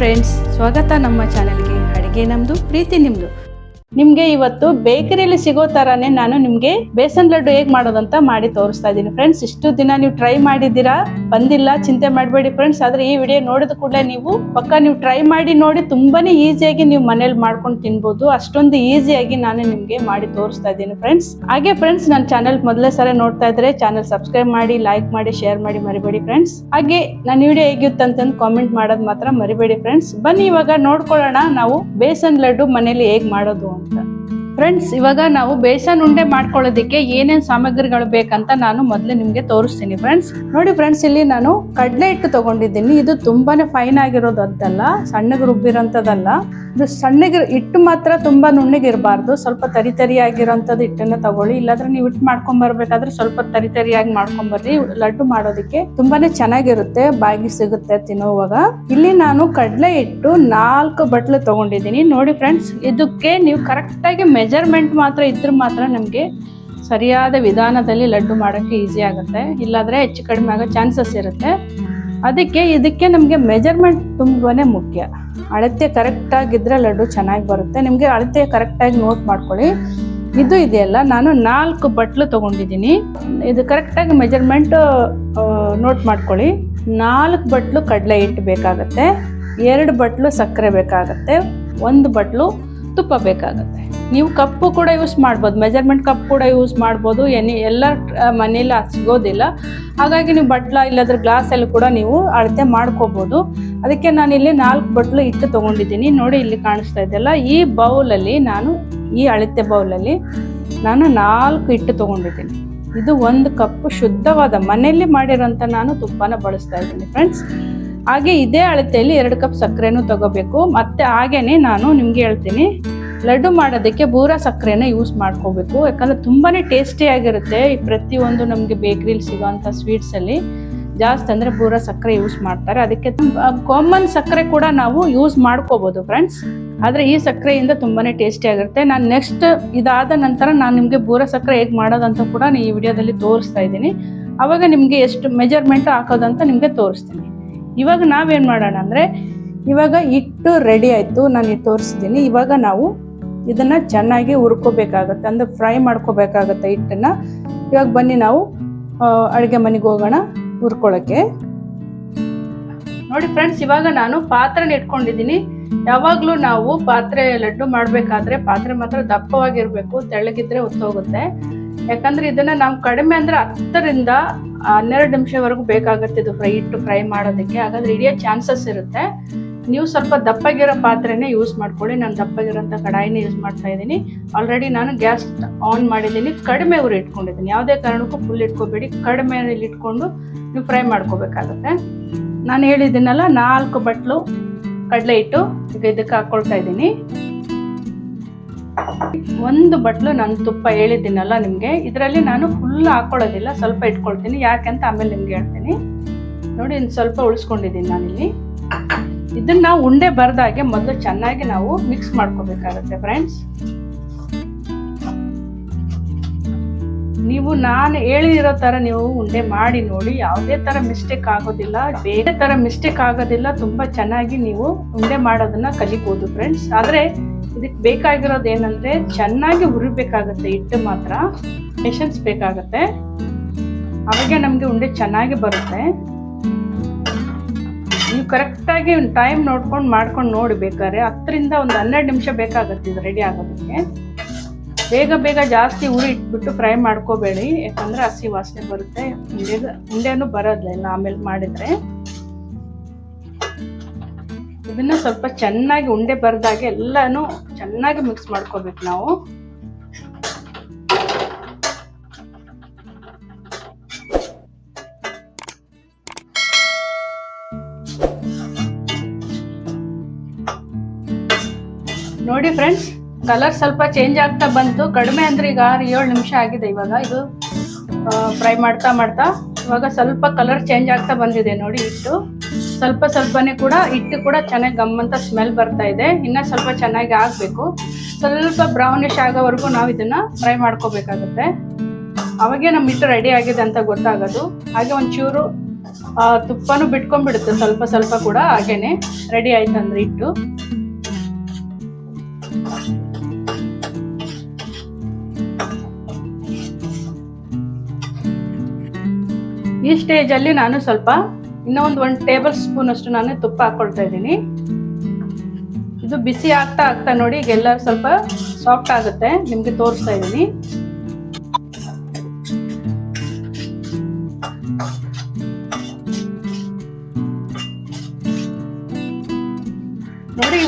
Friends, ಸ್ವಾಗತ ನಮ್ಮ ಚಾನೆಲ್ಗೆ. ಅಡುಗೆ ನಮ್ಮದು ಪ್ರೀತಿ ನಿಮ್ಮದು ನಿಮಗೆ ಇವತ್ತು ಬೇಕರಿಯಲ್ಲಿ ಸಿಗೋ ತರಾನೇ ನಾನು ನಿಮಗೆ ಬೇಸನ್ ಲಡ್ಡು ಹೇಗೆ ಮಾಡೋದಂತ ಮಾಡಿ ತೋರಿಸ್ತಾ ಇದ್ದೀನಿ. ಫ್ರೆಂಡ್ಸ್, ಇಷ್ಟು ದಿನ ನೀವು ಟ್ರೈ ಮಾಡಿದ್ದೀರಾ? ಬಂದಿಲ್ಲ, ಚಿಂತೆ ಮಾಡಬೇಡಿ ಫ್ರೆಂಡ್ಸ್ ಆದರೆ ಈ ವಿಡಿಯೋ ನೋಡಿದ ಕೂಡಲೇ ನೀವು, ಪಕ್ಕ ನೀವು ಟ್ರೈ ಮಾಡಿ ನೋಡಿ, ತುಂಬಾನೇ ಈಸಿಯಾಗಿ ನೀವು ಮನೇಲಿ ಮಾಡ್ಕೊಂಡು ತಿನ್ಬೋದು. ಅಷ್ಟೊಂದು ಈಸಿಯಾಗಿ ನಾನು ನಿಮಗೆ ಮಾಡಿ ತೋರಿಸ್ತಾ ಇದ್ದೀನಿ ಫ್ರೆಂಡ್ಸ್ ಹಾಗೆ ಫ್ರೆಂಡ್ಸ್ ನನ್ನ ಚಾನಲ್ ಮೊದಲೇ ಸಲ ನೋಡ್ತಾ ಇದ್ರೆ ಚಾನಲ್ ಸಬ್ಸ್ಕ್ರೈಬ್ ಮಾಡಿ ಲೈಕ್ ಮಾಡಿ ಶೇರ್ ಮಾಡಿ ಮರಿಬೇಡಿ ಫ್ರೆಂಡ್ಸ್ ಹಾಗೆ ನನ್ನ ವಿಡಿಯೋ ಹೇಗಿತ್ತು ಅಂತಂದು ಕಾಮೆಂಟ್ ಮಾಡೋದು ಮಾತ್ರ ಮರಿಬೇಡಿ ಫ್ರೆಂಡ್ಸ್ ಬನ್ನಿ ಇವಾಗ ನೋಡ್ಕೊಳ್ಳೋಣ ನಾವು ಬೇಸನ್ ಲಡ್ಡು ಮನೇಲಿ ಹೇಗೆ ಮಾಡೋದು ಅಂತ. ಫ್ರೆಂಡ್ಸ್ ಇವಾಗ ನಾವು ಬೇಸನ್ ಉಂಡೆ ಮಾಡ್ಕೊಳ್ಳೋದಕ್ಕೆ ಏನೇನು ಸಾಮಗ್ರಿಗಳು ಬೇಕಂತ ನಾನು ಮೊದಲು ನಿಮಗೆ ತೋರಿಸ್ತೀನಿ. ಫ್ರೆಂಡ್ಸ್ ನೋಡಿ ಫ್ರೆಂಡ್ಸ್ ಇಲ್ಲಿ ನಾನು ಕಡಲೆ ಹಿಟ್ಟು ತೊಗೊಂಡಿದ್ದೀನಿ. ಇದು ತುಂಬಾನೇ ಫೈನ್ ಆಗಿರೋದು ಅದಲ್ಲ ಸಣ್ಣಗೆ ರುಬ್ಬಿರೋಂಥದ್ದಲ್ಲ. ಇದು ಸಣ್ಣಗೆ ಹಿಟ್ಟು ಮಾತ್ರ ತುಂಬಾ ನುಣ್ಣಗಿರಬಾರ್ದು ಸ್ವಲ್ಪ ತರಿ ತರಿಯಾಗಿರೋಂಥದ್ದು ಹಿಟ್ಟನ್ನ ತಗೊಳ್ಳಿ. ಇಲ್ಲಾಂದ್ರೆ ನೀವು ಹಿಟ್ಟು ಮಾಡ್ಕೊಂಡ್ ಬರ್ಬೇಕಾದ್ರೆ ಸ್ವಲ್ಪ ತರಿ ತರಿಯಾಗಿ ಮಾಡ್ಕೊಂಡ್ ಬರ್ರಿ. ಲಡ್ಡು ಮಾಡೋದಕ್ಕೆ ತುಂಬಾನೇ ಚೆನ್ನಾಗಿರುತ್ತೆ. ಬಾಗಿ ಸಿಗುತ್ತೆ ತಿನ್ನುವಾಗ. ಇಲ್ಲಿ ನಾನು ಕಡಲೆ ಹಿಟ್ಟು ನಾಲ್ಕು ಬಟ್ಲು ತಗೊಂಡಿದ್ದೀನಿ. ನೋಡಿ ಫ್ರೆಂಡ್ಸ್ ಇದಕ್ಕೆ ನೀವು ಕರೆಕ್ಟಾಗಿ ಮೆಜರ್ಮೆಂಟ್ ಮಾತ್ರ ಇದ್ರೆ ಮಾತ್ರ ನಮಗೆ ಸರಿಯಾದ ವಿಧಾನದಲ್ಲಿ ಲಡ್ಡು ಮಾಡೋಕ್ಕೆ ಈಸಿ ಆಗುತ್ತೆ. ಇಲ್ಲಾದ್ರೆ ಹೆಚ್ಚು ಕಡಿಮೆ ಆಗೋ ಚಾನ್ಸಸ್ ಇರುತ್ತೆ. ಅದಕ್ಕೆ ಇದಕ್ಕೆ ನಮಗೆ ಮೆಜರ್ಮೆಂಟ್ ತುಂಬಾನೇ ಮುಖ್ಯ. ಅಳತೆ ಕರೆಕ್ಟಾಗಿದ್ದರೆ ಲಡ್ಡು ಚೆನ್ನಾಗಿ ಬರುತ್ತೆ. ನಿಮಗೆ ಅಳತೆ ಕರೆಕ್ಟಾಗಿ ನೋಟ್ ಮಾಡ್ಕೊಳ್ಳಿ. ಇದು ಇದೆಯಲ್ಲ, ನಾನು ನಾಲ್ಕು ಬಟ್ಲು ತಗೊಂಡಿದ್ದೀನಿ. ಇದು ಕರೆಕ್ಟಾಗಿ ಮೆಜರ್ಮೆಂಟ್ ನೋಟ್ ಮಾಡ್ಕೊಳ್ಳಿ. ನಾಲ್ಕು ಬಟ್ಲು ಕಡಲೆ ಹಿಟ್ಟು ಬೇಕಾಗತ್ತೆ. ಎರಡು ಬಟ್ಲು ಸಕ್ಕರೆ ಬೇಕಾಗತ್ತೆ. ಒಂದು ಬಟ್ಲು ತುಪ್ಪ ಬೇಕಾಗತ್ತೆ. ನೀವು ಕಪ್ಪು ಕೂಡ ಯೂಸ್ ಮಾಡ್ಬೋದು, ಮೆಜರ್ಮೆಂಟ್ ಕಪ್ ಕೂಡ ಯೂಸ್ ಮಾಡ್ಬೋದು, ಎನಿ ಎಲ್ಲ ಅದು ಸಿಗೋದಿಲ್ಲ. ಹಾಗಾಗಿ ನೀವು ಬಟ್ಲ ಇಲ್ಲಾಂದ್ರೆ ಗ್ಲಾಸಲ್ಲಿ ಕೂಡ ನೀವು ಅಳತೆ ಮಾಡ್ಕೋಬೋದು. ಅದಕ್ಕೆ ನಾನು ಇಲ್ಲಿ ನಾಲ್ಕು ಬಟ್ಲು ಇಟ್ಟು ತೊಗೊಂಡಿದ್ದೀನಿ. ನೋಡಿ ಇಲ್ಲಿ ಕಾಣಿಸ್ತಾ ಇದೆಯಲ್ಲ, ಈ ಬೌಲಲ್ಲಿ ನಾನು, ಈ ಅಳತೆ ಬೌಲಲ್ಲಿ ನಾನು ನಾಲ್ಕು ಇಟ್ಟು ತೊಗೊಂಡಿದ್ದೀನಿ. ಇದು ಒಂದು ಕಪ್ ಶುದ್ಧವಾದ, ಮನೆಯಲ್ಲಿ ಮಾಡಿರೋಂಥ ನಾನು ತುಪ್ಪನ ಬಳಸ್ತಾ ಇದ್ದೀನಿ ಫ್ರೆಂಡ್ಸ್ ಹಾಗೆ ಇದೇ ಅಳತೆಯಲ್ಲಿ ಎರಡು ಕಪ್ ಸಕ್ಕರೆನೂ ತಗೋಬೇಕು. ಮತ್ತೆ ಹಾಗೇ ನಾನು ನಿಮಗೆ ಹೇಳ್ತೀನಿ. ಲಡ್ಡು ಮಾಡೋದಕ್ಕೆ ಬೂರ ಸಕ್ಕರೆನ ಯೂಸ್ ಮಾಡ್ಕೋಬೇಕು. ಯಾಕಂದ್ರೆ ತುಂಬಾ ಟೇಸ್ಟಿಯಾಗಿರುತ್ತೆ ಈ ಪ್ರತಿಯೊಂದು ನಮಗೆ ಬೇಕ್ರಿಲಿ ಸಿಗೋವಂಥ ಸ್ವೀಟ್ಸಲ್ಲಿ ಜಾಸ್ತಿ ಅಂದರೆ ಬೂರ ಸಕ್ಕರೆ ಯೂಸ್ ಮಾಡ್ತಾರೆ. ಅದಕ್ಕೆ ಕಾಮನ್ ಸಕ್ಕರೆ ಕೂಡ ನಾವು ಯೂಸ್ ಮಾಡ್ಕೋಬೋದು ಫ್ರೆಂಡ್ಸ್ ಆದರೆ ಈ ಸಕ್ಕರೆಯಿಂದ ತುಂಬಾ ಟೇಸ್ಟಿಯಾಗಿರುತ್ತೆ ನಾನು ನೆಕ್ಸ್ಟ್ ಇದಾದ ನಂತರ ನಾನು ನಿಮಗೆ ಬೂರ ಸಕ್ಕರೆ ಹೇಗೆ ಮಾಡೋದಂತ ಕೂಡ ನಾನು ಈ ವಿಡಿಯೋದಲ್ಲಿ ತೋರಿಸ್ತಾ ಇದ್ದೀನಿ. ಆವಾಗ ನಿಮಗೆ ಎಷ್ಟು ಮೆಜರ್ಮೆಂಟ್ ಹಾಕೋದಂತ ನಿಮಗೆ ತೋರಿಸ್ತೀನಿ. ಇವಾಗ ನಾವೇನು ಮಾಡೋಣ ಅಂದರೆ, ಇವಾಗ ಹಿಟ್ಟು ರೆಡಿ ಆಯಿತು, ನಾನು ತೋರಿಸ್ತೀನಿ. ಇವಾಗ ನಾವು ಇದನ್ನ ಚೆನ್ನಾಗಿ ಹುರ್ಕೋಬೇಕಾಗತ್ತೆ, ಅಂದ್ರೆ ಫ್ರೈ ಮಾಡ್ಕೋಬೇಕಾಗತ್ತೆ ಹಿಟ್ಟನ್ನ. ಇವಾಗ ಬನ್ನಿ ನಾವು ಅಡುಗೆ ಮನೆಗೆ ಹೋಗೋಣ ಹುರ್ಕೊಳ್ಳೋಕ್ಕೆ ನೋಡಿ ಫ್ರೆಂಡ್ಸ್ ಇವಾಗ ನಾನು ಪಾತ್ರೆನ ಇಟ್ಕೊಂಡಿದ್ದೀನಿ. ಯಾವಾಗಲೂ ನಾವು ಪಾತ್ರೆ ಲಡ್ಡು ಮಾಡಬೇಕಾದ್ರೆ ಪಾತ್ರೆ ಮಾತ್ರ ದಪ್ಪವಾಗಿರ್ಬೇಕು, ತೆಳ್ಳಗಿದ್ರೆ ಹೊತ್ತೋಗುತ್ತೆ. ಯಾಕಂದ್ರೆ ಇದನ್ನ ನಾವು ಕಡಿಮೆ ಅಂದ್ರೆ ಹತ್ತರಿಂದ ಹನ್ನೆರಡು ನಿಮಿಷವರೆಗೂ ಬೇಕಾಗುತ್ತೆ ಇದು ಫ್ರೈ ಇಟ್ಟು ಫ್ರೈ ಮಾಡೋದಕ್ಕೆ. ಹಾಗಾದ್ರೆ ಹಿಡಿಯೋ ಚಾನ್ಸಸ್ ಇರುತ್ತೆ. ನೀವು ಸ್ವಲ್ಪ ದಪ್ಪಗಿರೋ ಪಾತ್ರೆನೇ ಯೂಸ್ ಮಾಡ್ಕೊಳ್ಳಿ. ನಾನು ದಪ್ಪಗಿರೋಂಥ ಕಡಾಯಿನೇ ಯೂಸ್ ಮಾಡ್ತಾ ಇದ್ದೀನಿ. ಆಲ್ರೆಡಿ ನಾನು ಗ್ಯಾಸ್ ಆನ್ ಮಾಡಿದ್ದೀನಿ. ಕಡಿಮೆ ಉರಿ ಇಟ್ಕೊಂಡಿದ್ದೀನಿ. ಯಾವುದೇ ಕಾರಣಕ್ಕೂ ಫುಲ್ ಇಟ್ಕೋಬೇಡಿ. ಕಡಿಮೆ ಇಟ್ಕೊಂಡು ನೀವು ಫ್ರೈ ಮಾಡ್ಕೋಬೇಕಾಗುತ್ತೆ. ನಾನು ಹೇಳಿದ್ದೀನಲ್ಲ, ನಾಲ್ಕು ಬಟ್ಲು ಕಡಲೆ ಹಿಟ್ಟು ಈಗ ಇದಕ್ಕೆ ಹಾಕ್ಕೊಳ್ತಾ ಇದ್ದೀನಿ. ಒಂದು ಬಟ್ಲು ನಾನು ತುಪ್ಪ ಹೇಳಿದ್ದೀನಲ್ಲ ನಿಮಗೆ, ಇದರಲ್ಲಿ ನಾನು ಫುಲ್ ಹಾಕ್ಕೊಳ್ಳೋದಿಲ್ಲ ಸ್ವಲ್ಪ ಇಟ್ಕೊಳ್ತೀನಿ. ಯಾಕೆಂತ ಆಮೇಲೆ ನಿಮ್ಗೆ ಹೇಳ್ತೀನಿ. ನೋಡಿ, ಇನ್ನು ಸ್ವಲ್ಪ ಉಳಿಸ್ಕೊಂಡಿದ್ದೀನಿ ನಾನಿಲ್ಲಿ. ಇದನ್ನ ಉಂಡೆ ಬರ್ದಾಗೆ ಮೊದಲು ಚೆನ್ನಾಗಿ ನಾವು ಮಿಕ್ಸ್ ಮಾಡ್ಕೋಬೇಕಾಗತ್ತೆ ಫ್ರೆಂಡ್ಸ್ ನೀವು ನಾನು ಹೇಳಿರೋ ತರ ನೀವು ಉಂಡೆ ಮಾಡಿ ನೋಡಿ, ಯಾವುದೇ ತರ ಮಿಸ್ಟೇಕ್ ಆಗೋದಿಲ್ಲ. ಬೇರೆ ತರ ಮಿಸ್ಟೇಕ್ ಆಗೋದಿಲ್ಲ, ತುಂಬಾ ಚೆನ್ನಾಗಿ ನೀವು ಉಂಡೆ ಮಾಡೋದನ್ನ ಕಲಿಬಹುದು ಫ್ರೆಂಡ್ಸ್ ಆದ್ರೆ ಇದಕ್ಕೆ ಬೇಕಾಗಿರೋದು ಏನಂದ್ರೆ ಚೆನ್ನಾಗಿ ಹುರಿಬೇಕಾಗತ್ತೆ, ಹಿಟ್ಟು ಮಾತ್ರ. ಪೇಷನ್ಸ್ ಬೇಕಾಗತ್ತೆ. ಅವಾಗೆ ನಮಗೆ ಉಂಡೆ ಚೆನ್ನಾಗಿ ಬರುತ್ತೆ. ಕರೆಕ್ಟಾಗಿ ಒಂದು ಟೈಮ್ ನೋಡ್ಕೊಂಡು ಮಾಡ್ಕೊಂಡು ನೋಡಿ ಬೇಕಾದ್ರೆ ಹತ್ತರಿಂದ ಒಂದು ಹನ್ನೆರಡು ನಿಮಿಷ ಬೇಕಾಗುತ್ತೆ ಇದು ರೆಡಿ ಆಗೋದಕ್ಕೆ. ಬೇಗ ಬೇಗ ಜಾಸ್ತಿ ಉರಿ ಇಟ್ಬಿಟ್ಟು ಫ್ರೈ ಮಾಡ್ಕೋಬೇಡಿ, ಯಾಕಂದ್ರೆ ಹಸಿ ವಾಸನೆ ಬರುತ್ತೆ. ಉಂಡೆಗ ಉಂಡೆನೂ ಬರೋದಿಲ್ಲ ಆಮೇಲೆ ಮಾಡಿದ್ರೆ. ಇದನ್ನ ಸ್ವಲ್ಪ ಚೆನ್ನಾಗಿ ಉಂಡೆ ಬರೆದಾಗೆ ಎಲ್ಲನೂ ಚೆನ್ನಾಗಿ ಮಿಕ್ಸ್ ಮಾಡ್ಕೋಬೇಕು ನಾವು. ನೋಡಿ ಫ್ರೆಂಡ್ಸ್ ಕಲರ್ ಸ್ವಲ್ಪ ಚೇಂಜ್ ಆಗ್ತಾ ಬಂತು. ಕಡಿಮೆ ಅಂದ್ರೆ ಈಗ ಆರು ಏಳು ನಿಮಿಷ ಆಗಿದೆ ಇವಾಗ. ಇದು ಫ್ರೈ ಮಾಡ್ತಾ ಮಾಡ್ತಾ ಇವಾಗ ಸ್ವಲ್ಪ ಕಲರ್ ಚೇಂಜ್ ಆಗ್ತಾ ಬಂದಿದೆ ನೋಡಿ ಹಿಟ್ಟು. ಸ್ವಲ್ಪ ಸ್ವಲ್ಪನೇ ಕೂಡ ಹಿಟ್ಟು ಕೂಡ ಚೆನ್ನಾಗಿ ಗಮ್ಮಂತ ಸ್ಮೆಲ್ ಬರ್ತಾ ಇದೆ. ಇನ್ನ ಸ್ವಲ್ಪ ಚೆನ್ನಾಗಿ ಆಗಬೇಕು. ಸ್ವಲ್ಪ ಬ್ರೌನಿಶ್ ಆಗೋವರೆಗೂ ನಾವು ಇದನ್ನ ಫ್ರೈ ಮಾಡ್ಕೋಬೇಕಾಗುತ್ತೆ. ಅವಾಗೆ ನಮ್ಮ ಹಿಟ್ಟು ರೆಡಿ ಆಗಿದೆ ಅಂತ ಗೊತ್ತಾಗೋದು. ಹಾಗೆ ಒಂಚೂರು ತುಪ್ಪನೂ ಬಿಟ್ಕೊಂಡ್ಬಿಡುತ್ತೆ ಸ್ವಲ್ಪ ಸ್ವಲ್ಪ ಕೂಡ. ಹಾಗೇನೆ ರೆಡಿ ಆಯ್ತಂದ್ರೆ ಇಟ್ಟು ಈ ಸ್ಟೇಜ್ ಅಲ್ಲಿ ನಾನು ಸ್ವಲ್ಪ ಇನ್ನೊಂದು ಒಂದು ಟೇಬಲ್ ಸ್ಪೂನ್ ಅಷ್ಟು ನಾನು ತುಪ್ಪ ಹಾಕೊಳ್ತಾ ಇದ್ದೀನಿ. ಇದು ಬಿಸಿ ಆಗ್ತಾ ಆಗ್ತಾ ನೋಡಿ ಈಗೆಲ್ಲ ಸ್ವಲ್ಪ ಸಾಫ್ಟ್ ಆಗುತ್ತೆ, ನಿಮ್ಗೆ ತೋರಿಸ್ತಾ ಇದ್ದೀನಿ.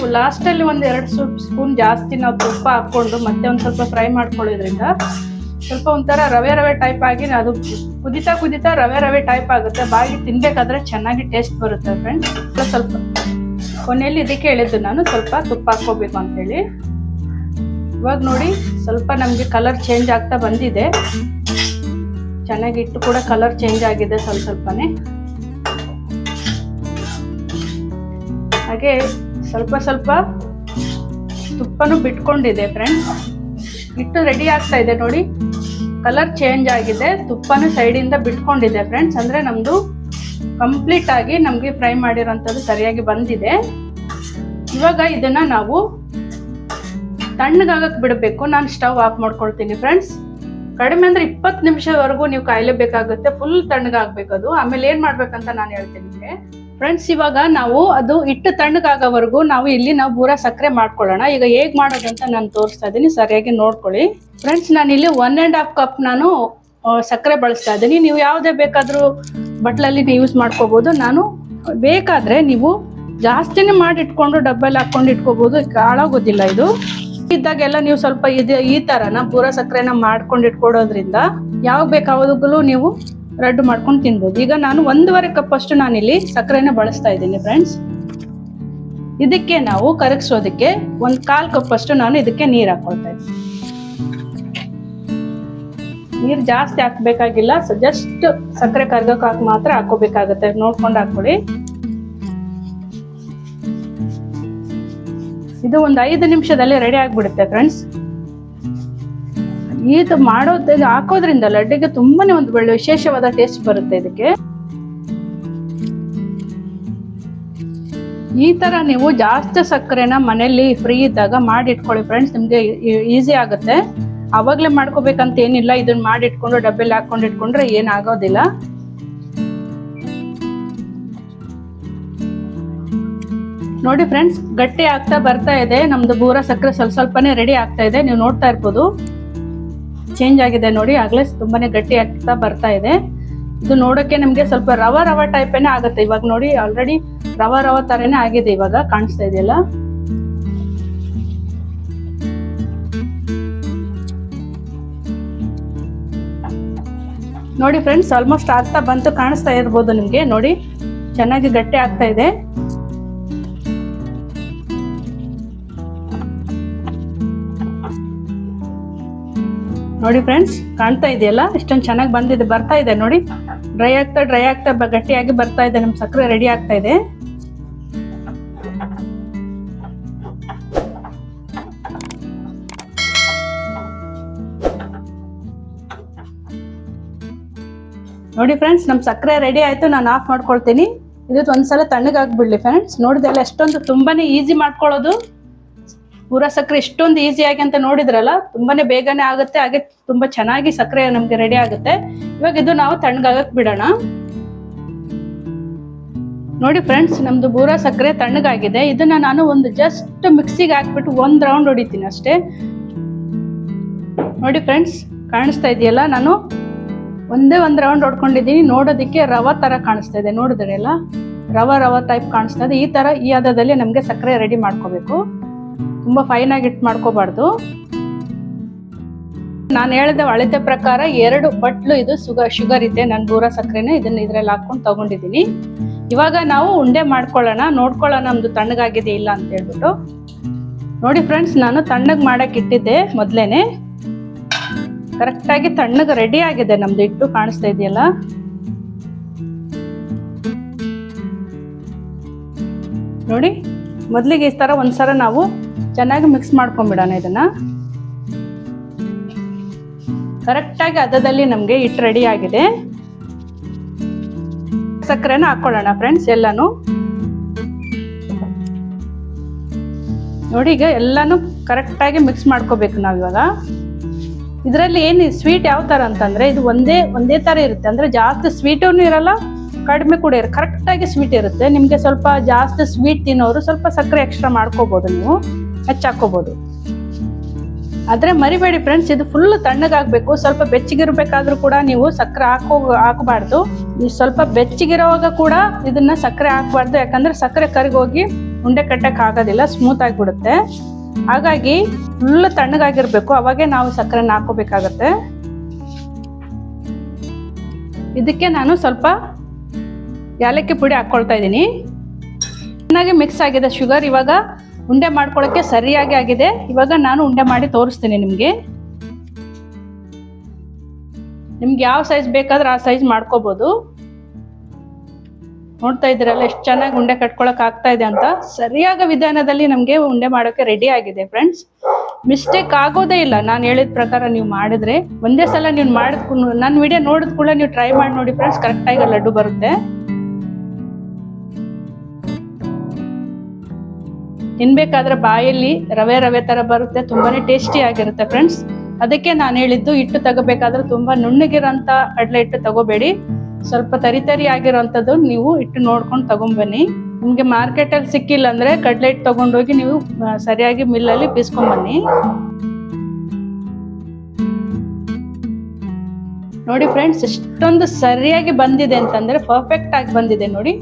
ನೋಡಿ ಇವು ಲಾಸ್ಟ್ ಅಲ್ಲಿ ಒಂದ್ ಎರಡು ಸ್ಪೂನ್ ಜಾಸ್ತಿ ನಾವು ತುಪ್ಪ ಹಾಕೊಂಡು ಮತ್ತೆ ಒಂದ್ ಸ್ವಲ್ಪ ಫ್ರೈ ಮಾಡ್ಕೊಳ್ಳೋದ್ರಿಂದ ಸ್ವಲ್ಪ ಒಂಥರ ರವೆ ರವೆ ಟೈಪ್ ಆಗಿ ಅದು ಕುದಿತಾ ಕುದಿತಾ ರವೆ ರವೆ ಟೈಪ್ ಆಗುತ್ತೆ. ಬಾಗಿ ತಿನ್ಬೇಕಾದ್ರೆ ಚೆನ್ನಾಗಿ ಟೇಸ್ಟ್ ಬರುತ್ತೆ ಫ್ರೆಂಡ್ಸ್ ಸ್ವಲ್ಪ ಕೊನೆಯಲ್ಲಿ ಇದಕ್ಕೆ ಹೇಳಿದ್ದು ನಾನು ಸ್ವಲ್ಪ ತುಪ್ಪ ಹಾಕೋಬೇಕು ಅಂತೇಳಿ. ಇವಾಗ ನೋಡಿ ಸ್ವಲ್ಪ ನಮಗೆ ಕಲರ್ ಚೇಂಜ್ ಆಗ್ತಾ ಬಂದಿದೆ. ಚೆನ್ನಾಗಿ ಇಟ್ಟು ಕೂಡ ಕಲರ್ ಚೇಂಜ್ ಆಗಿದೆ ಸ್ವಲ್ಪ ಸ್ವಲ್ಪನೇ. ಹಾಗೆ ಸ್ವಲ್ಪ ಸ್ವಲ್ಪ ತುಪ್ಪನೂ ಬಿಟ್ಕೊಂಡಿದೆ ಫ್ರೆಂಡ್ಸ್ ಹಿಟ್ಟು ರೆಡಿ ಆಗ್ತಾ ಇದೆ ನೋಡಿ. ಕಲರ್ ಚೇಂಜ್ ಆಗಿದೆ. ತುಪ್ಪನೂ ಸೈಡಿಂದ ಬಿಟ್ಕೊಂಡಿದೆ ಫ್ರೆಂಡ್ಸ್ ಅಂದ್ರೆ ನಮ್ದು ಕಂಪ್ಲೀಟ್ ಆಗಿ ನಮಗೆ ಫ್ರೈ ಮಾಡಿರೋಂಥದ್ದು ಸರಿಯಾಗಿ ಬಂದಿದೆ. ಇವಾಗ ಇದನ್ನ ನಾವು ತಣ್ಣಗಾಗಕ್ಕೆ ಬಿಡಬೇಕು. ನಾನು ಸ್ಟವ್ ಆಫ್ ಮಾಡ್ಕೊಳ್ತೀನಿ ಫ್ರೆಂಡ್ಸ್ ಕಡಿಮೆ ಅಂದರೆ ಇಪ್ಪತ್ತು ನಿಮಿಷವರೆಗೂ ನೀವು ಕಾಯ್ಲೇಬೇಕಾಗುತ್ತೆ. ಫುಲ್ ತಣ್ಣಗಾಗ್ಬೇಕು ಅದು. ಆಮೇಲೆ ಏನು ಮಾಡ್ಬೇಕಂತ ನಾನು ಹೇಳ್ತೀನಿ ನಿಮಗೆ. ಫ್ರೆಂಡ್ಸ್ ಇವಾಗ ನಾವು ಅದು ಹಿಟ್ಟು ತಣ್ಣಗಾಗೋವರೆಗೂ ನಾವು ಇಲ್ಲಿ ನಾವು ಬೂರ ಸಕ್ಕರೆ ಮಾಡ್ಕೊಳ್ಳೋಣ. ಈಗ ಹೇಗ್ ಮಾಡೋದಂತ ನಾನು ತೋರಿಸ್ತಾ ಇದ್ದೀನಿ. ಸರಿಯಾಗಿ ನೋಡ್ಕೊಳ್ಳಿ. ಫ್ರೆಂಡ್ಸ್ ನಾನು ಇಲ್ಲಿ ಒನ್ ಆ್ಯಂಡ್ ಹಾಫ್ ಕಪ್ ನಾನು ಸಕ್ಕರೆ ಬಳಸ್ತಾ ಇದ್ದೀನಿ. ನೀವು ಯಾವುದೇ ಬೇಕಾದರೂ ಬಟ್ಲಲ್ಲಿ ನೀವು ಯೂಸ್ ಮಾಡ್ಕೋಬೋದು. ನಾನು ಬೇಕಾದರೆ ನೀವು ಜಾಸ್ತಿನೇ ಮಾಡಿ ಇಟ್ಕೊಂಡು ಡಬ್ಬಲ್ಲಿ ಹಾಕ್ಕೊಂಡು ಇಟ್ಕೋಬೋದು. ಹಾಳಾಗೋದಿಲ್ಲ ಇದು. ಇದ್ದಾಗೆಲ್ಲ ನೀವು ಸ್ವಲ್ಪ ಇದು ಈ ಥರನ ಪೂರ ಸಕ್ಕರೆನ ಮಾಡ್ಕೊಂಡು ಇಟ್ಕೊಡೋದ್ರಿಂದ ಯಾವಾಗ ಬೇಕಾವಾಗಲೂ ನೀವು ರಡ್ಡು ಮಾಡ್ಕೊಂಡು ತಿನ್ಬೋದು. ಈಗ ನಾನು ಒಂದೂವರೆ ಕಪ್ ಅಷ್ಟು ನಾನಿಲ್ಲಿ ಸಕ್ಕರೆನ ಬಳಸ್ತಾ ಇದ್ದೀನಿ ಫ್ರೆಂಡ್ಸ್ ಇದಕ್ಕೆ ನಾವು ಕರಗಿಸೋದಕ್ಕೆ ಒಂದು ಕಾಲ್ ಕಪ್ ಅಷ್ಟು ನಾನು ಇದಕ್ಕೆ ನೀರು ಹಾಕೊಳ್ತಾ ಇದ್ದೀನಿ. ನೀರು ಜಾಸ್ತಿ ಹಾಕ್ಬೇಕಾಗಿಲ್ಲ ಜಸ್ಟ್ ಸಕ್ಕರೆ ಕರ್ಗಕ್ಕೆ ಹಾಕಿ ಮಾತ್ರ ಹಾಕೋಬೇಕಾಗತ್ತೆ. ನೋಡ್ಕೊಂಡು ಹಾಕೊಳ್ಳಿ ಇದು ಒಂದು ಐದು ನಿಮಿಷದಲ್ಲಿ ರೆಡಿ ಆಗಿಬಿಡುತ್ತೆ ಫ್ರೆಂಡ್ಸ್ ಇದು ಮಾಡೋದ್ ಹಾಕೋದ್ರಿಂದ ಲಡ್ಡಿಗೆ ತುಂಬಾನೇ ಒಂದು ಒಳ್ಳೆ ವಿಶೇಷವಾದ ಟೇಸ್ಟ್ ಬರುತ್ತೆ ಇದಕ್ಕೆ. ಈ ತರ ನೀವು ಜಾಸ್ತಿ ಸಕ್ಕರೆನ ಮನೆಯಲ್ಲಿ ಫ್ರೀ ಇದ್ದಾಗ ಮಾಡಿ ಇಟ್ಕೊಳ್ಳಿ ಫ್ರೆಂಡ್ಸ್ ನಿಮ್ಗೆ ಈಸಿ ಆಗುತ್ತೆ. ಅವಾಗ್ಲೇ ಮಾಡ್ಕೋಬೇಕಂತ ಏನಿಲ್ಲ ಇದನ್ನ ಮಾಡಿ ಇಟ್ಕೊಂಡು ಡಬ್ಬೆಲ್ಲಿ ಹಾಕೊಂಡು ಇಟ್ಕೊಂಡ್ರೆ ಏನಾಗೋದಿಲ್ಲ. ನೋಡಿ ಫ್ರೆಂಡ್ಸ್ ಗಟ್ಟಿ ಆಗ್ತಾ ಬರ್ತಾ ಇದೆ, ನಮ್ದು ಬೂರ ಸಕ್ಕರೆ ಸ್ವಲ್ಪ ಸ್ವಲ್ಪನೇ ರೆಡಿ ಆಗ್ತಾ ಇದೆ, ನೀವು ನೋಡ್ತಾ ಇರ್ಬೋದು. ಚೇಂಜ್ ಆಗಿದೆ ನೋಡಿ ಆಗ್ಲೇ ತುಂಬಾನೇ ಗಟ್ಟಿ ಆಗ್ತಾ ಬರ್ತಾ ಇದೆ. ಇದು ನೋಡೋಕೆ ನಮ್ಗೆ ಸ್ವಲ್ಪ ರವ ರವ ಟೈಪೇನೆ ಆಗುತ್ತೆ. ಇವಾಗ ನೋಡಿ ಆಲ್ರೆಡಿ ರವ ರವ ತರನೇ ಆಗಿದೆ ಇವಾಗ, ಕಾಣಿಸ್ತಾ ಇದೆಯಲ್ಲ? ನೋಡಿ ಫ್ರೆಂಡ್ಸ್ ಆಲ್ಮೋಸ್ಟ್ ಆಗ್ತಾ ಬಂತು ಕಾಣಿಸ್ತಾ ಇರ್ಬೋದು ನಿಮ್ಗೆ. ನೋಡಿ, ಚೆನ್ನಾಗಿ ಗಟ್ಟಿ ಆಗ್ತಾ ಇದೆ. ನೋಡಿ ಫ್ರೆಂಡ್ಸ್ ಕಾಣ್ತಾ ಇದೆಯಲ್ಲ? ಇಷ್ಟೊಂದು ಚೆನ್ನಾಗಿ ಬಂದಿದೆ, ಬರ್ತಾ ಇದೆ ನೋಡಿ. ಡ್ರೈ ಆಗ್ತಾ ಡ್ರೈ ಆಗ್ತಾ ಗಟ್ಟಿಯಾಗಿ ಬರ್ತಾ ಇದೆ ನಮ್ಮ ಸಕ್ಕರೆ ರೆಡಿ ಆಗ್ತಾ ಇದೆ. ನೋಡಿ ಫ್ರೆಂಡ್ಸ್ ನಮ್ ಸಕ್ಕರೆ ರೆಡಿ ಆಯ್ತು, ನಾನು ಆಫ್ ಮಾಡ್ಕೊಳ್ತೀನಿ. ಇದು ಒಂದ್ಸಲ ತಣ್ಣಗಾಗ್ಬಿಡ್ಲಿ ಫ್ರೆಂಡ್ಸ್ ನೋಡಿದೆಲ್ಲ ಎಷ್ಟೊಂದು ತುಂಬಾನೇ ಈಸಿ ಮಾಡ್ಕೊಳ್ಳೋದು. ಪೂರ ಸಕ್ಕರೆ ಇಷ್ಟೊಂದು ಆಗಿ ಅಂತ ನೋಡಿದ್ರಲ್ಲ, ತುಂಬಾನೇ ಬೇಗನೆ ಆಗುತ್ತೆ, ಹಾಗೆ ತುಂಬಾ ಚೆನ್ನಾಗಿ ಸಕ್ಕರೆ ನಮ್ಗೆ ರೆಡಿ ಆಗುತ್ತೆ. ಇವಾಗ ಇದು ನಾವು ತಣ್ಣಗಾಗಕ್ ಬಿಡೋಣ. ನೋಡಿ ಫ್ರೆಂಡ್ಸ್ ನಮ್ದು ಬೂರ ಸಕ್ಕರೆ ತಣ್ಣಗಾಗಿದೆ. ಇದನ್ನ ನಾನು ಒಂದು ಜಸ್ಟ್ ಮಿಕ್ಸಿಗೆ ಹಾಕ್ಬಿಟ್ಟು ಒಂದ್ ರೌಂಡ್ ಹೊಡಿತೀನಿ ಅಷ್ಟೇ. ನೋಡಿ ಫ್ರೆಂಡ್ಸ್ ಕಾಣಿಸ್ತಾ ಇದೆಯಲ್ಲ, ನಾನು ಒಂದೇ ಒಂದು ರೌಂಡ್ ಹೊಡ್ಕೊಂಡಿದ್ದೀನಿ. ನೋಡೋದಿಕ್ಕೆ ರವ ತರ ಕಾಣಿಸ್ತಾ ಇದೆ, ನೋಡಿದ್ರಲ್ಲ? ರವ ರವ ಟೈಪ್ ಕಾಣಿಸ್ತಾ ಇದೆ. ಈ ತರ, ಈ ಹದದಲ್ಲಿ ನಮಗೆ ಸಕ್ಕರೆ ರೆಡಿ ಮಾಡ್ಕೋಬೇಕು. ತುಂಬಾ ಫೈನ್ ಆಗಿ ಇಟ್ಟು ಮಾಡ್ಕೋಬಾರ್ದು. ನಾನು ಹೇಳಿದ ಅಳತೆ ಪ್ರಕಾರ ಎರಡು ಬಟ್ಲು ಇದು ಸುಗ, ಶುಗರ್ ಇದೆ, ನಾನು ದೂರ ಸಕ್ಕರೆನ ಇದನ್ನ ಇದ್ರಲ್ಲಿ ಹಾಕೊಂಡು ತಗೊಂಡಿದ್ದೀನಿ. ಇವಾಗ ನಾವು ಉಂಡೆ ಮಾಡ್ಕೊಳ್ಳೋಣ, ನೋಡ್ಕೊಳ್ಳೋಣ ನಮ್ದು ತಣ್ಣಗಾಗಿದೆ ಇಲ್ಲ ಅಂತ ಹೇಳ್ಬಿಟ್ಟು. ನೋಡಿ ಫ್ರೆಂಡ್ಸ್ ನಾನು ತಣ್ಣಗೆ ಮಾಡಕ್ಕೆ ಇಟ್ಟಿದ್ದೆ ಮೊದಲೇನೆ. ಕರೆಕ್ಟಾಗಿ ತಣ್ಣಗೆ ರೆಡಿ ಆಗಿದೆ ನಮ್ದು ಇಟ್ಟು ಕಾಣಿಸ್ತಾ ಇದೆಯಲ್ಲ. ನೋಡಿ, ಮೊದಲಿಗೆ ಈ ಥರ ಒಂದ್ಸಲ ನಾವು ಚೆನ್ನಾಗಿ ಮಿಕ್ಸ್ ಮಾಡ್ಕೊಂಡ್ಬಿಡೋಣ ಇದನ್ನ. ಕರೆಕ್ಟಾಗಿ ಅದದಲ್ಲಿ ನಮಗೆ ಹಿಟ್ಟು ರೆಡಿ ಆಗಿದೆ. ಸಕ್ಕರೆನ ಹಾಕೊಳ್ಳೋಣ ಫ್ರೆಂಡ್ಸ್ ಎಲ್ಲಾನು. ನೋಡಿ ಈಗ ಎಲ್ಲಾನು ಕರೆಕ್ಟಾಗಿ ಮಿಕ್ಸ್ ಮಾಡ್ಕೋಬೇಕು ನಾವು ಇವಾಗ. ಇದರಲ್ಲಿ ಏನು ಸ್ವೀಟ್ ಯಾವ ಥರ ಅಂತಂದ್ರೆ ಇದು ಒಂದೇ ಒಂದೇ ಥರ ಇರುತ್ತೆ. ಅಂದ್ರೆ ಜಾಸ್ತಿ ಸ್ವೀಟೂ ಇರಲ್ಲ, ಕಡಿಮೆ ಕೂಡ ಇರ ಕರೆಕ್ಟಾಗಿ ಸ್ವೀಟ್ ಇರುತ್ತೆ. ನಿಮಗೆ ಸ್ವಲ್ಪ ಜಾಸ್ತಿ ಸ್ವೀಟ್ ತಿನ್ನೋರು ಸ್ವಲ್ಪ ಸಕ್ಕರೆ ಎಕ್ಸ್ಟ್ರಾ ಮಾಡ್ಕೋಬೋದು ನೀವು. ಹೆಚ್ಚಾಕೋಬೋದು. ಆದ್ರೆ ಮರಿಬೇಡಿ ಫ್ರೆಂಡ್ಸ್ ಇದು ಫುಲ್ ತಣ್ಣಗಾಗ್ಬೇಕು. ಸ್ವಲ್ಪ ಬೆಚ್ಚಗಿರ್ಬೇಕಾದ್ರೂ ಕೂಡ ನೀವು ಸಕ್ಕರೆ ಹಾಕೋ, ಹಾಕಬಾರ್ದು. ನೀವು ಸ್ವಲ್ಪ ಬೆಚ್ಚಗಿರೋವಾಗ ಕೂಡ ಇದನ್ನ ಸಕ್ಕರೆ ಹಾಕಬಾರ್ದು. ಯಾಕಂದ್ರೆ ಸಕ್ಕರೆ ಕರಿಗೋಗಿ ಉಂಡೆ ಕಟ್ಟಕ್ ಆಗೋದಿಲ್ಲ ಸ್ಮೂತ್ ಆಗಿಬಿಡುತ್ತೆ. ಹಾಗಾಗಿ ಫುಲ್ ತಣ್ಣಗಾಗಿರ್ಬೇಕು. ಅವಾಗೆ ನಾವು ಸಕ್ಕರೆನ ಹಾಕೋಬೇಕಾಗತ್ತೆ. ಇದಕ್ಕೆ ನಾನು ಸ್ವಲ್ಪ ಯಾಲಕ್ಕಿ ಪುಡಿ ಹಾಕ್ಕೊಳ್ತಾ ಇದ್ದೀನಿ. ಚೆನ್ನಾಗಿ ಮಿಕ್ಸ್ ಆಗಿದೆ ಶುಗರ್ ಇವಾಗ ಉಂಡೆ ಮಾಡ್ಕೊಳ್ಳೋಕ್ಕೆ ಸರಿಯಾಗಿ ಆಗಿದೆ. ಇವಾಗ ನಾನು ಉಂಡೆ ಮಾಡಿ ತೋರಿಸ್ತೀನಿ ನಿಮಗೆ. ನಿಮ್ಗೆ ಯಾವ ಸೈಜ್ ಬೇಕಾದ್ರೆ ಆ ಸೈಜ್ ಮಾಡ್ಕೋಬಹುದು ನೋಡ್ತಾ ಇದ್ದೀರಲ್ಲ ಎಷ್ಟು ಚೆನ್ನಾಗಿ ಉಂಡೆ ಕಟ್ಕೊಳಕ್ ಆಗ್ತಾ ಇದೆ ಅಂತ. ಸರಿಯಾದ ವಿಧಾನದಲ್ಲಿ ನಮಗೆ ಉಂಡೆ ಮಾಡೋಕೆ ರೆಡಿ ಆಗಿದೆ ಫ್ರೆಂಡ್ಸ್ ಮಿಸ್ಟೇಕ್ ಆಗೋದೇ ಇಲ್ಲ. ನಾನು ಹೇಳಿದ ಪ್ರಕಾರ ನೀವು ಮಾಡಿದ್ರೆ. ಒಂದೇ ಸಲ ನೀವು ಮಾಡಿದ್ ನನ್ನ ವಿಡಿಯೋ ನೋಡಿದ ಕೂಡ ನೀವು ಟ್ರೈ ಮಾಡಿ ನೋಡಿ ಫ್ರೆಂಡ್ಸ್ ಕರೆಕ್ಟಾಗಿ ಲಡ್ಡು ಬರುತ್ತೆ. ತಿನ್ಬೇಕಾದ್ರೆ ಬಾಯಲ್ಲಿ ರವೆ ರವೆ ತರ ಬರುತ್ತೆ, ತುಂಬಾನೇ ಟೇಸ್ಟಿ ಆಗಿರುತ್ತೆ ಫ್ರೆಂಡ್ಸ್ ಅದಕ್ಕೆ ನಾನು ಹೇಳಿದ್ದು ಹಿಟ್ಟು ತಗೋಬೇಕಾದ್ರೆ ತುಂಬಾ ನುಣ್ಣಗಿರೋಂಥ ಕಡಲೆ ಹಿಟ್ಟು ತಗೋಬೇಡಿ. ಸ್ವಲ್ಪ ತರಿ ತರಿ ಆಗಿರೋಂಥದ್ದು ನೀವು ಹಿಟ್ಟು ನೋಡ್ಕೊಂಡು ತಗೊಂಬನ್ನಿ. ನಿಮಗೆ ಮಾರ್ಕೆಟಲ್ಲಿ ಸಿಕ್ಕಿಲ್ಲ ಅಂದ್ರೆ ಕಡಲೆ ಹಿಟ್ಟು ತಗೊಂಡೋಗಿ ನೀವು ಸರಿಯಾಗಿ ಮಿಲ್ಲಲ್ಲಿ ಬೀಸ್ಕೊಂಬನ್ನಿ. ನೋಡಿ ಫ್ರೆಂಡ್ಸ್ ಎಷ್ಟೊಂದು ಸರಿಯಾಗಿ ಬಂದಿದೆ ಅಂತಂದ್ರೆ ಪರ್ಫೆಕ್ಟ್ ಆಗಿ ಬಂದಿದೆ ನೋಡಿ.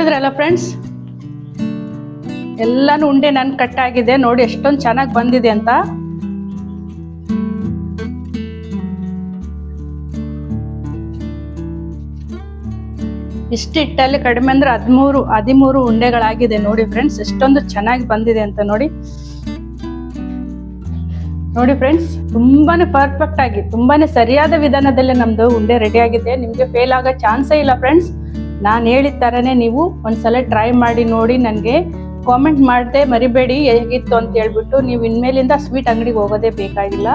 ನೋಡಿದ್ರಲ್ಲ ಫ್ರೆಂಡ್ಸ್ ಎಲ್ಲಾನು ಉಂಡೆ ನನ್ ಕಟ್ಟಾಗಿದೆ, ನೋಡಿ ಎಷ್ಟೊಂದು ಚೆನ್ನಾಗಿ ಬಂದಿದೆ ಅಂತ. ಇಷ್ಟು ಹಿಟ್ಟಲ್ಲಿ ಕಡಿಮೆ ಅಂದ್ರೆ ಹದಿಮೂರು ಹದಿಮೂರು ಉಂಡೆಗಳಾಗಿದೆ ನೋಡಿ ಫ್ರೆಂಡ್ಸ್ ಎಷ್ಟೊಂದು ಚೆನ್ನಾಗಿ ಬಂದಿದೆ ಅಂತ ನೋಡಿ. ನೋಡಿ ಫ್ರೆಂಡ್ಸ್ ತುಂಬಾನೇ ಪರ್ಫೆಕ್ಟ್ ಆಗಿ, ತುಂಬಾನೇ ಸರಿಯಾದ ವಿಧಾನದಲ್ಲಿ ನಮ್ದು ಉಂಡೆ ರೆಡಿ ಆಗಿದೆ. ನಿಮ್ಗೆ ಫೇಲ್ ಆಗೋ ಚಾನ್ಸೇ ಇಲ್ಲ ಫ್ರೆಂಡ್ಸ್ ನಾನು ಹೇಳಿದ ಥರನೇ ನೀವು ಒಂದ್ಸಲ ಟ್ರೈ ಮಾಡಿ ನೋಡಿ ನನಗೆ ಕಾಮೆಂಟ್ ಮಾಡದೆ ಮರಿಬೇಡಿ, ಹೇಗಿತ್ತು ಅಂತ ಹೇಳ್ಬಿಟ್ಟು ನೀವು ಇನ್ಮೇಲಿಂದ ಸ್ವೀಟ್ ಅಂಗಡಿಗೆ ಹೋಗೋದೇ ಬೇಕಾಗಿಲ್ಲ.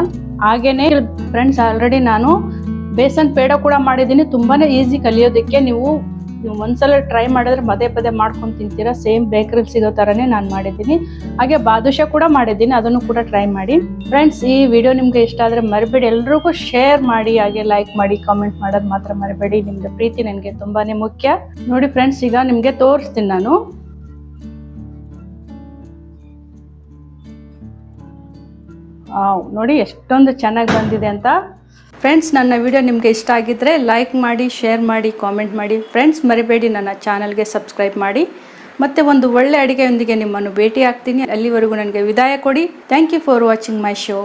ಹಾಗೇನೆ ಫ್ರೆಂಡ್ಸ್ ಆಲ್ರೆಡಿ ನಾನು ಬೇಸನ್ ಪೇಡ ಕೂಡ ಮಾಡಿದ್ದೀನಿ. ತುಂಬಾ ಈಸಿ ಕಲಿಯೋದಕ್ಕೆ ನೀವು ನೀವು ಒಂದ್ಸಲ ಟ್ರೈ ಮಾಡಿದ್ರೆ ಪದೇ ಪದೇ ಮಾಡ್ಕೊಂಡು ತಿಂತೀರಾ ಸೇಮ್ ಬೇಕರಿಲಿ ಸಿಗೋ ಥರನೇ ನಾನು ಮಾಡಿದ್ದೀನಿ. ಹಾಗೆ ಬಾದುಷ ಕೂಡ ಮಾಡಿದ್ದೀನಿ, ಅದನ್ನು ಕೂಡ ಟ್ರೈ ಮಾಡಿ. ಫ್ರೆಂಡ್ಸ್ ಈ ವಿಡಿಯೋ ನಿಮ್ಗೆ ಇಷ್ಟ ಆದರೆ ಮರಿಬೇಡಿ, ಎಲ್ರಿಗೂ ಶೇರ್ ಮಾಡಿ, ಹಾಗೆ ಲೈಕ್ ಮಾಡಿ ಕಾಮೆಂಟ್ ಮಾಡೋದು ಮಾತ್ರ ಮರಿಬೇಡಿ. ನಿಮ್ದು ಪ್ರೀತಿ ನನಗೆ ತುಂಬಾನೇ ಮುಖ್ಯ. ನೋಡಿ ಫ್ರೆಂಡ್ಸ್ ಈಗ ನಿಮಗೆ ತೋರಿಸ್ತೀನಿ ನಾನು. ನೋಡಿ ಎಷ್ಟೊಂದು ಚೆನ್ನಾಗಿ ಬಂದಿದೆ ಅಂತ. ಫ್ರೆಂಡ್ಸ್ ನನ್ನ ವಿಡಿಯೋ ನಿಮಗೆ ಇಷ್ಟ ಆಗಿದ್ದರೆ ಲೈಕ್ ಮಾಡಿ ಶೇರ್ ಮಾಡಿ ಕಾಮೆಂಟ್ ಮಾಡಿ. ಫ್ರೆಂಡ್ಸ್ ಮರಿಬೇಡಿ, ನನ್ನ ಚಾನಲ್ಗೆ ಸಬ್ಸ್ಕ್ರೈಬ್ ಮಾಡಿ. ಮತ್ತೆ ಒಂದು ಒಳ್ಳೆ ಅಡುಗೆಯೊಂದಿಗೆ ನಿಮ್ಮನ್ನು ಭೇಟಿ ಆಗ್ತೀನಿ ಅಲ್ಲಿವರೆಗೂ ನನಗೆ ವಿದಾಯ ಕೊಡಿ. Thank you for watching my show